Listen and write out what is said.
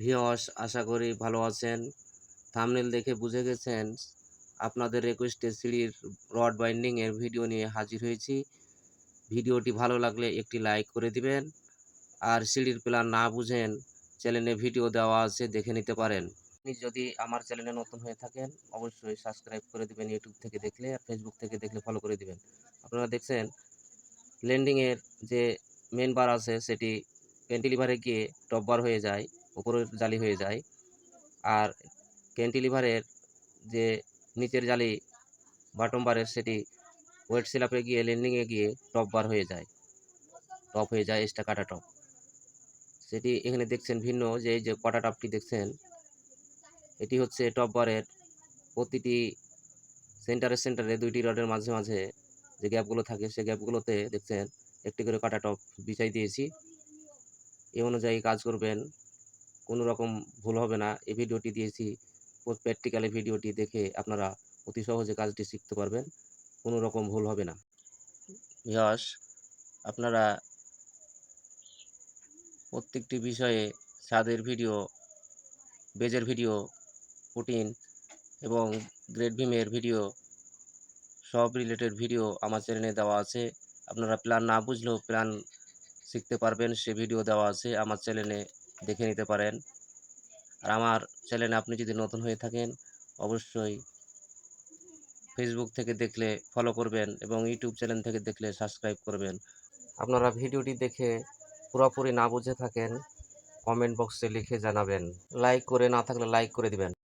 ভিওস আশা করি ভালো আছেন। থামনেল দেখে বুঝে গেছেন, আপনাদের রিকোয়েস্টে সিঁড়ির রড বাইন্ডিংয়ের ভিডিও নিয়ে হাজির হয়েছি। ভিডিওটি ভালো লাগলে একটি লাইক করে দিবেন। আর সিঁড়ির প্ল্যান না বুঝেন চ্যানেলে ভিডিও দেওয়া আছে, দেখে নিতে পারেন। আপনি যদি আমার চ্যানেলে নতুন হয়ে থাকেন, অবশ্যই সাবস্ক্রাইব করে দিবেন ইউটিউব থেকে দেখলে আর ফেসবুক থেকে দেখলে ফলো করে দিবেন। আপনারা দেখছেন ল্যান্ডিংয়ের যে মেন বার আছে, সেটি ক্যান্টিলিভারে গিয়ে টপ বার হয়ে যায়। উপরের জালি হয়ে যায়। আর ক্যান্টিলিভারের যে নিচের জালি বাটম বারের সেটি ওয়েট সিলাপে গিয়ে ল্যান্ডিংয়ে গিয়ে টপ বার হয়ে যায়। টপ হয়ে যায় এক্সট্রা কাটা টপ সেটি এখানে দেখছেন ভিন্ন যে এই যে কটা টপটি দেখছেন, এটি হচ্ছে টপ বারের প্রতিটি সেন্টারে সেন্টারে দুইটি রডের মাঝে মাঝে যে গ্যাপগুলো থাকে সেই গ্যাপগুলোতে দেখছেন একটি করে কাটা টপ বিছাই দিয়েছি। এই অনুযায়ী কাজ করবেন কোনো রকম ভুল হবে না। এই ভিডিওটি দিয়েছি। প্র্যাকটিক্যালি ভিডিওটি দেখে আপনারা অতি সহজে কাজটি শিখতে পারবেন। কোনো রকম ভুল হবে না। ইয়াস আপনারা প্রত্যেকটি বিষয়ে স্বাদের ভিডিও, বেজের ভিডিও, প্রোটিন এবং গ্রেড ভিমের ভিডিও, সব রিলেটেড ভিডিও আমার চ্যানেলে দেওয়া আছে। আপনারা প্ল্যান না বুঝলেও প্ল্যান শিখতে পারবেন। সে ভিডিও দেওয়া আছে আমার চ্যানেলে দেখে নিতে পারেন। আর আমার চ্যানেলে আপনি যদি নতুন হয়ে থাকেন, অবশ্যই ফেসবুক থেকে দেখলে ফলো করবেন এবং ইউটিউব চ্যানেল থেকে দেখলে সাবস্ক্রাইব করবেন। আপনারা ভিডিওটি দেখে পুরোপুরি না বুঝে থাকেন কমেন্ট বক্সে লিখে জানাবেন। লাইক করে না থাকলে লাইক করে দিবেন।